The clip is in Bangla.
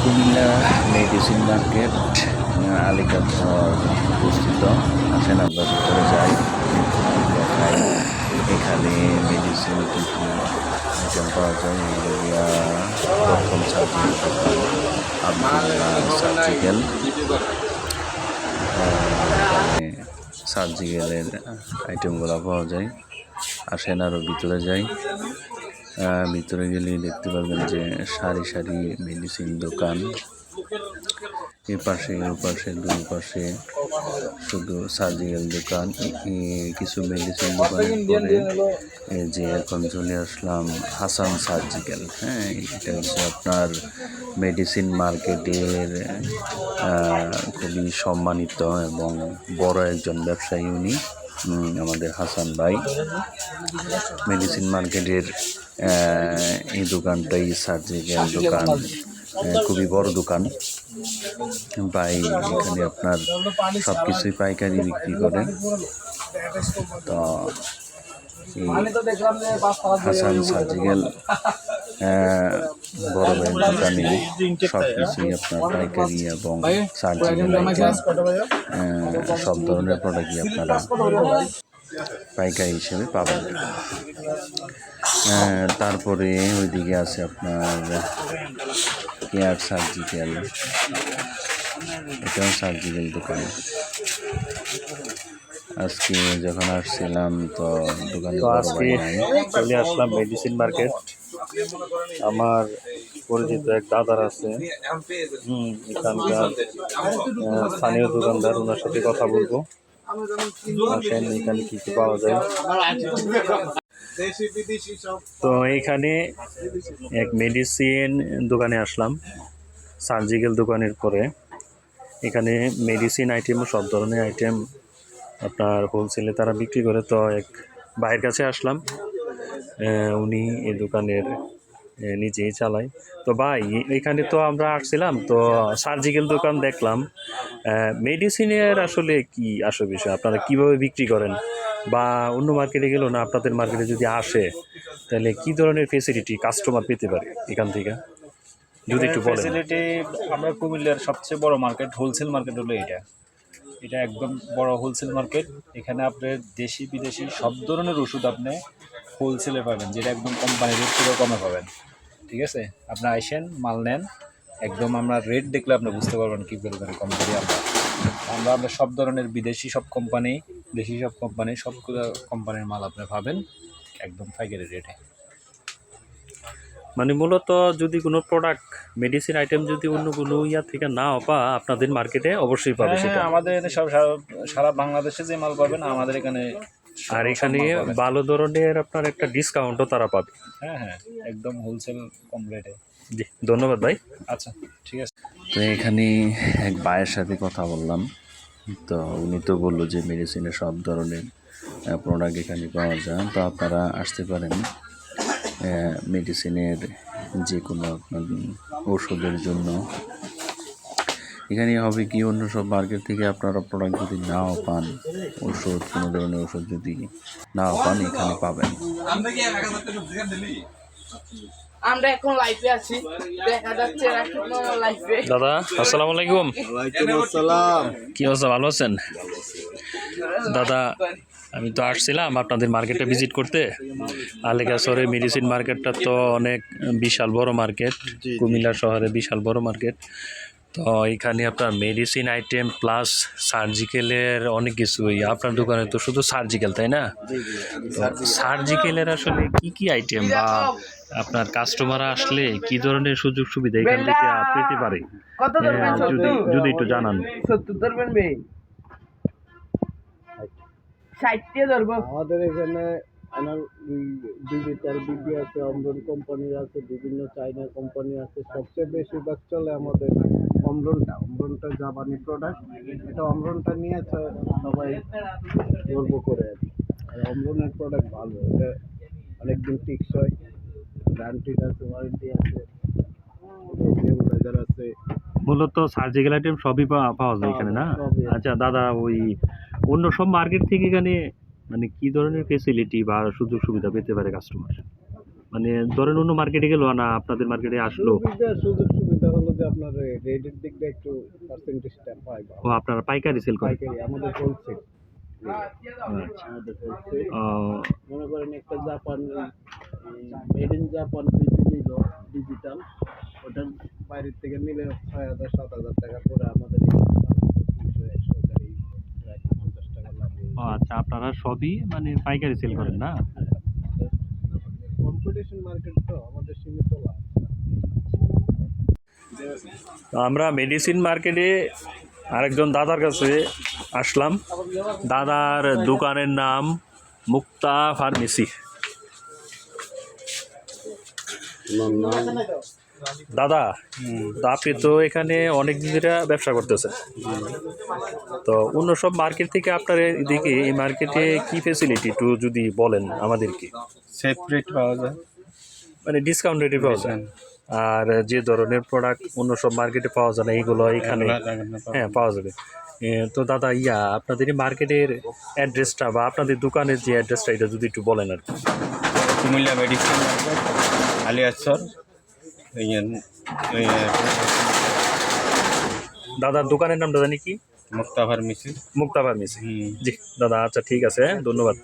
কুমিল্লা মেডিসিন মার্কেট আলিকার অবস্থিত। আসেন আমরা ভিতরে যাই। দেখাই। এখানে মেডিসিন আইটেম পাওয়া যায় ইউরিয়া প্রথম সার্জিক্যাল সার্জিক্যালের আইটেমগুলো পাওয়া যায়। আসেন আরও ভিতরে যাই। ভিতরে গেলে দেখতে পাবেন যে সারি সারি মেডিসিন দোকান। এ পাশে, ও পাশে, দুই পাশে শুধু সার্জিক্যাল দোকান। কিছু মেডিসিন দোকানের পরে যে এখন চলে আসলাম হাসান সার্জিক্যাল। হ্যাঁ এটা হচ্ছে আপনার মেডিসিন মার্কেটের খুবই সম্মানিত এবং বড় একজন ব্যবসায়ী উনি আমাদের হাসান ভাই। মেডিসিন মার্কেটের এই দোকানটাই সার্জিক্যাল দোকান খুবই বড় দোকান। ভাই এখানে আপনার সব কিছুই পাইকারি বিক্রি করে। তো হাসান সার্জিক্যাল বড় ভাইয়ের দোকানে সব কিছুই আপনার পাইকারি এবং সার্জিক্যাল সব ধরনের প্রোডাক্টই আপনারা পাইকারি হিসেবে পাবেন। তারপরে ওইদিকে আছে আপনার কেয়ার সার্জিক্যাল এটাও সার্জিক্যাল দোকান। আজকে যখন আসছিলাম তো দোকানে আজকে চলে আসলাম মেডিসিন মার্কেট আমার পরিচিত এক দাদার আছে। হুম এখানকার স্থানীয় দোকানদার ওনার সাথে কথা বলব। আসেন, এখানে কি কি পাওয়া যায়। তো এখানে এক মেডিসিন দোকানে আসলাম সার্জিক্যাল দোকানের পরে। এখানে মেডিসিন আইটেমও সব ধরনের আইটেম আপনার হোলসেলে তারা বিক্রি করে। তো এক ভাইয়ের কাছে আসলাম উনি এই দোকানের নিজেই চালাই। তো ভাই এখানে তো আমরা আসছিলাম, তো সার্জিক্যাল দোকান দেখলাম। মেডিসিনের আসলে কি আসল বিষয়? আপনারা কীভাবে বিক্রি করেন? বা অন্য মার্কেটে গেলেও না আপনাদের মার্কেটে যদি আসে, তাহলে কি ধরনের ফেসিলিটি কাস্টমার পেতে পারে এখান থেকে? যদি একটু বলেন। ফ্যাসিলিটি আমরা কুমিল্লার সবচেয়ে বড় মার্কেট হোলসেল মার্কেট হলো এটা। এটা একদম বড় হোলসেল মার্কেট এখানে আপনি দেশি বিদেশি সব ধরনের ওষুধ আপনি হোলসেলে পাবেন যেটা একদম কোম্পানি রেট থেকে কমে পাবেন। ঠিক আছে? আপনি আইসেন মাল নেন। একদম আমরা রেট দেখলে আপনি বুঝতে পারবেন কী পরিমাণে কম করি আমরা। আমরা আমরা সব ধরনের বিদেশি সব কোম্পানি দেশি সব কোম্পানি সবগুলো কোম্পানির মাল আপনি পাবেন একদম পাইকারি রেটে মানে মূলত যদি কোনো প্রোডাক্ট মেডিসিন আইটেম যদি অন্য কোনো ইয়া থেকে না পা আপনাদের মার্কেটে অবশ্যই পাবে হ্যাঁ, সেটা। হ্যাঁ, আমাদের এখানে সব সারা- বাংলাদেশে যে মাল পাবেন আমাদের এখানে সব- আর এখানে ভালো ধরনের আপনার একটা ডিসকাউন্টও তারা পাবে। হ্যাঁ হ্যাঁ একদম হোলসেল কম রেটে জি ধন্যবাদ ভাই। আচ্ছা ঠিক আছে। তো এখানে এক ভাইয়ের সাথে কথা বললাম। তো উনি তো বলল যে মেডিসিনের সব ধরনের প্রোডাক্ট এখানে পাওয়া যায়। তো আপনারা আসতে পারেন। মেডিসিনের যে কোনো আপনার ওষুধের জন্য। এখানে হবে কি অন্য সব মার্কেট থেকে আপনারা প্রোডাক্ট যদি নাও পান ওষুধ কোনো ধরনের ওষুধ যদি নাও পান এখানে পাবেন। আমরা এখন লাইভে আছি। দেখা যাচ্ছে লাইভে দাদা আসসালামু আলাইকুম। কি অবস্থা ভালো আছেন? দাদা আমি তো আসছিলাম আপনাদের মার্কেটে ভিজিট করতে। আলেকা শহরের মেডিসিন মার্কেটটা তো অনেক বিশাল বড় মার্কেট কুমিল্লা শহরে বিশাল বড় মার্কেট তো এখানে আপনার মেডিসিন আইটেম প্লাস সার্জিক্যালের অনেক কিছুই আপনার দোকানে তো শুধু সার্জিক্যাল তাই না? সার্জিক্যালের আসলে কি কি আইটেম বা আপনার কাস্টমার আসলে কি ধরনের সুযোগ সুবিধা এখান থেকে পেতে পারে? হ্যাঁ, যদি যদি একটু জানান। সত্তর ধরবেন বে। ধরবো। আমাদের এখানে আমার ডিজিটাল বিপি আছে অমরন কোম্পানির আছে বিভিন্ন চাইনা কোম্পানি আছে সবচেয়ে বেশিরভাগ চলে আমাদের অমরনটা অমরনটা জাপানি প্রোডাক্ট এটা অমরনটা নিয়ে সবাই গর্ব করে আর। আর অমরনের প্রোডাক্ট ভালো এটা অনেকদিন টিকসই। গ্যারান্টিড আছে ওয়ারেন্টি আছে। আছে মূলত সার্জিক্যাল আইটেম সবই পাওয়া পাওয়া যায় এখানে না? আচ্ছা দাদা ওই অন্য সব মার্কেট থেকে এখানে মানে কি ধরনের ফেসিলিটি বা সুযোগ সুবিধা পেতে পারে কাস্টমার মানে ধরেন অন্য মার্কেটে গেলো না আপনাদের মার্কেটে আসলো। সুযোগ সুবিধা হলো যে আপনার রেটের দিক দিয়ে একটু পার্সেন্টেজটা পাই ও আপনারা পাইকারি সেল করেন? পাইকারি আমাদের হোলসেল আচ্ছা। মনে করেন একটা জাপান মেড ইন জাপান নিল ডিজিটাল ওটা বাইরের থেকে নিলে ছয় হাজার সাত হাজার টাকা করে আমাদের ও আচ্ছা আপনারা সবই মানে পাইকারি সেল করেন না? কম্পিটিশন মার্কেট তো আমাদের সীমিত লাভ। আমরা মেডিসিন মার্কেটে আরেকজন দাদার কাছে আসলাম। দাদার দোকানের নাম মুক্তা ফার্মেসি দাদা তো আপনি তো এখানে অনেক দিন ধরে ব্যবসা করতেছেন। তো অন্য সব মার্কেট থেকে আপনার এদিকে এই মার্কেটে কি ফেসিলিটি একটু যদি বলেন আমাদেরকে? সেপারেট পাওয়া যায়। মানে ডিসকাউন্ট রেটে পাওয়া যায়। আর যে ধরনের প্রোডাক্ট অন্য সব মার্কেটে পাওয়া যায় না এইগুলো এখানে হ্যাঁ পাওয়া যাবে। তো দাদা ইয়া আপনাদের মার্কেটের অ্যাড্রেসটা বা আপনাদের দোকানের যে অ্যাড্রেসটা এটা যদি একটু বলেন আর কি। কুমিল্লা মেডিসিন মার্কেট আলিয়াসর দাদার দোকানের নামটা জানি কি মুক্তা ফার্মেসি মুক্তা ফার্মেসি হুম জি দাদা আচ্ছা ঠিক আছে হ্যাঁ ধন্যবাদ